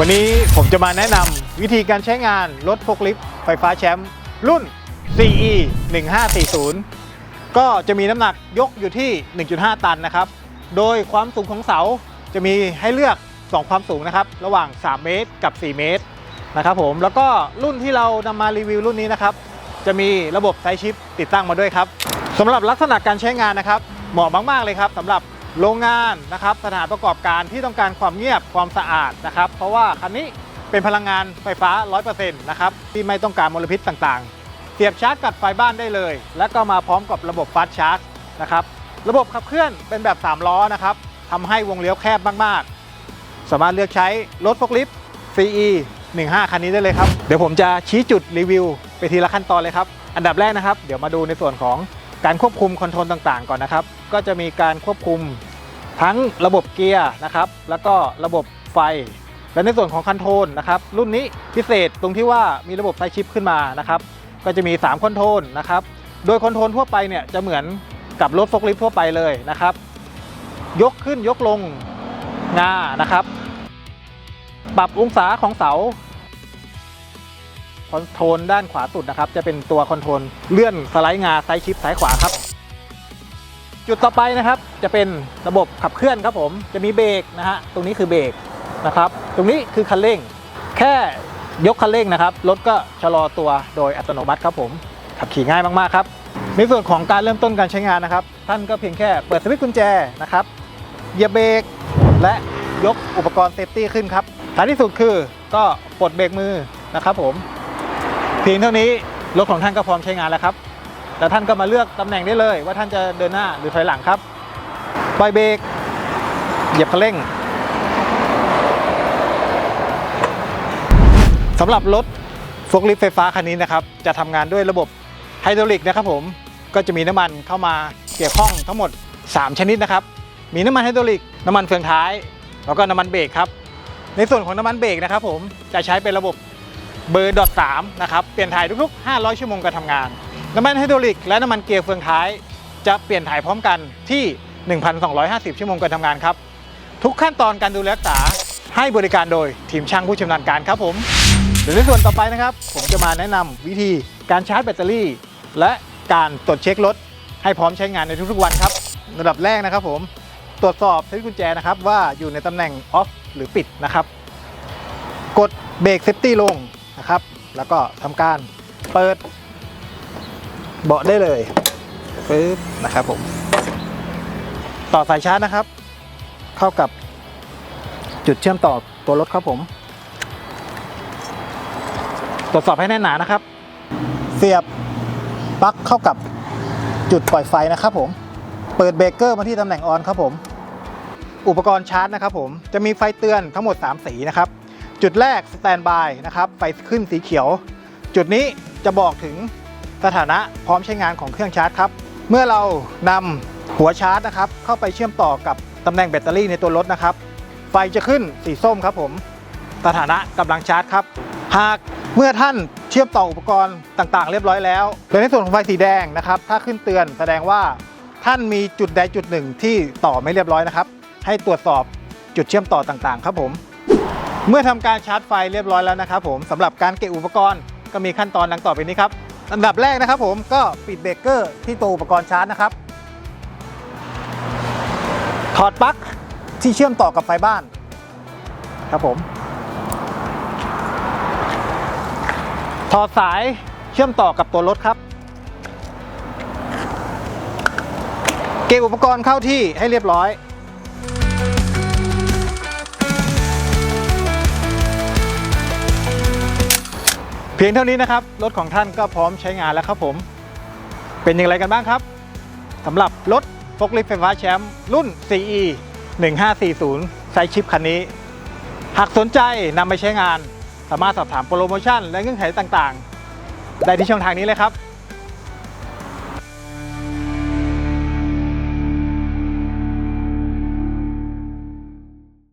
วันนี้ผมจะมาแนะนำวิธีการใช้งานรถโฟกลิฟต์ไฟฟ้าแชมป์รุ่น CE 1540 ก็จะมีน้ำหนักยกอยู่ที่ 1.5 ตันนะครับ โดยความสูงของเสาจะมีให้เลือก 2 ความสูงนะครับ ระหว่าง 3 เมตรกับ 4 เมตรนะครับผมแล้วก็รุ่นที่เรานำมารีวิวรุ่นนี้นะครับ จะมีระบบไซชิปติดตั้งมาด้วยครับสำหรับลักษณะการใช้งานนะครับเหมาะมาก ๆ เลยครับสำหรับ โรงงานนะครับสถานประกอบการที่ต้องการความเงียบความสะอาดนะครับ เพราะว่าคันนี้เป็นพลังงานไฟฟ้า 100%นะครับที่ไม่ต้องการมลพิษต่างๆ เสียบชาร์จกับไฟบ้านได้เลย และก็มาพร้อมกับระบบฟาสชาร์จนะครับระบบขับเคลื่อนเป็นแบบ 3 ล้อนะครับทำให้วงเลี้ยวแคบมากๆ สามารถเลือกใช้รถฟกลิฟต์ CE 15 คันนี้ได้เลยครับ เดี๋ยวผมจะชี้จุดรีวิว ไปทีละขั้นตอนเลยครับ อันดับแรกนะครับ เดี๋ยวมาดูในส่วนของ การควบคุมคอนโทรลต่างๆ ก่อนนะครับ ก็จะมีการควบคุมทั้งระบบเกียร์นะครับ แล้วก็ระบบไฟ และในส่วนของคอนโทรลนะครับรุ่นนี้พิเศษตรงที่ว่ามีระบบไฟชิปขึ้นมานะครับก็จะมี 3คอนโทรลนะครับโดยคอนโทรลทั่วไปเนี่ยจะเหมือนกับรถฟกลิฟต์ทั่วไปเลยนะครับ ยกขึ้นยกลงงานะครับ ปรับองศาของเสา คอนโทรลด้านขวาสุดนะครับ จะเป็นตัวคอนโทรลเลื่อนสไลด์งาซ้ายชิปซ้ายขวาครับ จุดต่อไปนะครับจะเป็นระบบขับเคลื่อนครับผมจะมีเบรกนะฮะตรงนี้คือเบรกนะครับ ตรงนี้คือคันเร่ง แค่ยกคันเร่งนะครับรถก็ชะลอตัวโดยอัตโนมัติครับผมขับขี่ง่ายมากๆครับในส่วนของการเริ่มต้นการใช้งานนะครับ ท่านก็เพียงแค่เปิดสวิตช์กุญแจนะครับเหยียบเบรกและยกอุปกรณ์เซฟตี้ขึ้นครับท้ายที่สุดคือก็ปลดเบรกมือนะครับผม พียงเท่านี้รถของท่านก็พร้อมใช้งานแล้วครับแล้วท่านก็มาเลือกตำแหน่งได้เลยว่าท่านจะเดินหน้าหรือถอยหลังครับปล่อยเบรกเหยียบคันเร่งสำหรับรถโฟล์คลิฟต์ไฟฟ้าคันนี้นะครับ จะทำงานด้วยระบบไฮดรอลิกนะครับผมก็จะมีน้ำมันเข้ามาเกี่ยวข้องทั้งหมด 3 ชนิดนะครับ มีน้ำมันไฮดรอลิก น้ำมันเฟืองท้าย แล้วก็น้ำมันเบรกครับ ในส่วนของน้ำมันเบรกนะครับผมจะใช้เป็นระบบ เบอร์ดอทสามนะครับ เปลี่ยนถ่ายทุกๆ 500 ชั่วโมงการทำงาน น้ำมันไฮดรอลิกและน้ำมันเกียร์เฟืองท้าย จะเปลี่ยนถ่ายพร้อมกันที่ 1,250 ชั่วโมงการทำงานครับ ทุกขั้นตอนการดูแลรักษาให้บริการโดยทีมช่างผู้ชำนาญการครับผมเดี๋ยวในส่วนต่อไปนะครับ ผมจะมาแนะนำวิธีการชาร์จแบตเตอรี่ และการตรวจเช็ครถให้พร้อมใช้งานในทุกๆวันครับระดับแรกนะครับผมตรวจสอบสวิตช์กุญแจนะครับว่าอยู่ในตำแหน่งออฟหรือปิดนะครับ กดเบรกเซฟตี้ลง นะครับ แล้วก็ทำการเปิดเบาะได้เลยปึ๊บนะครับผม ต่อสายชาร์จนะครับ เข้ากับจุดเชื่อมต่อตัวรถครับผม ตรวจสอบให้แน่นหนานะครับ เสียบปลั๊กเข้ากับจุดปล่อยไฟนะครับผม เปิดเบรกเกอร์มาที่ตำแหน่งออนครับผม อุปกรณ์ชาร์จนะครับผม จะมีไฟเตือนทั้งหมด 3 สีนะครับ จุดแรกสแตนบายนะครับไฟขึ้นสีเขียว จุดนี้จะบอกถึงสถานะพร้อมใช้งานของเครื่องชาร์จครับ เมื่อเรานำหัวชาร์จนะครับเข้าไปเชื่อมต่อกับตำแหน่งแบตเตอรี่ในตัวรถนะครับ ไฟจะขึ้นสีส้มครับผม สถานะกำลังชาร์จครับ หากเมื่อท่านเชื่อมต่ออุปกรณ์ต่างๆ เรียบร้อยแล้วโดยในส่วนของไฟสีแดงนะครับ ถ้าขึ้นเตือนแสดงว่าท่านมีจุดใดจุดหนึ่งที่ต่อไม่เรียบร้อยนะครับ ให้ตรวจสอบจุดเชื่อมต่อต่างๆ ครับผม เมื่อทำการชาร์จไฟเรียบร้อยแล้วนะครับผมสำหรับการเก็บอุปกรณ์ก็มีขั้นตอนดังต่อไปนี้ครับอันดับแรกนะครับผมก็ปิดเบรกเกอร์ที่ตัวอุปกรณ์ชาร์จนะครับ ถอดปลั๊กที่เชื่อมต่อกับไฟบ้านครับผม ถอดสายเชื่อมต่อกับตัวรถครับ เก็บอุปกรณ์เข้าที่ให้เรียบร้อย เพียงเท่านี้นะครับ รถของท่านก็พร้อมใช้งานแล้วครับผม เป็นอย่างไรกันบ้างครับสำหรับรถฟกลิฟไฟฟ้าแชมป์รุ่น CE 1540 ไซส์ชิปคันนี้ หากสนใจนำไปใช้งาน สามารถสอบถามโปรโมชั่น และเงื่อนไขต่างๆ ได้ที่ช่องทางนี้เลยครับ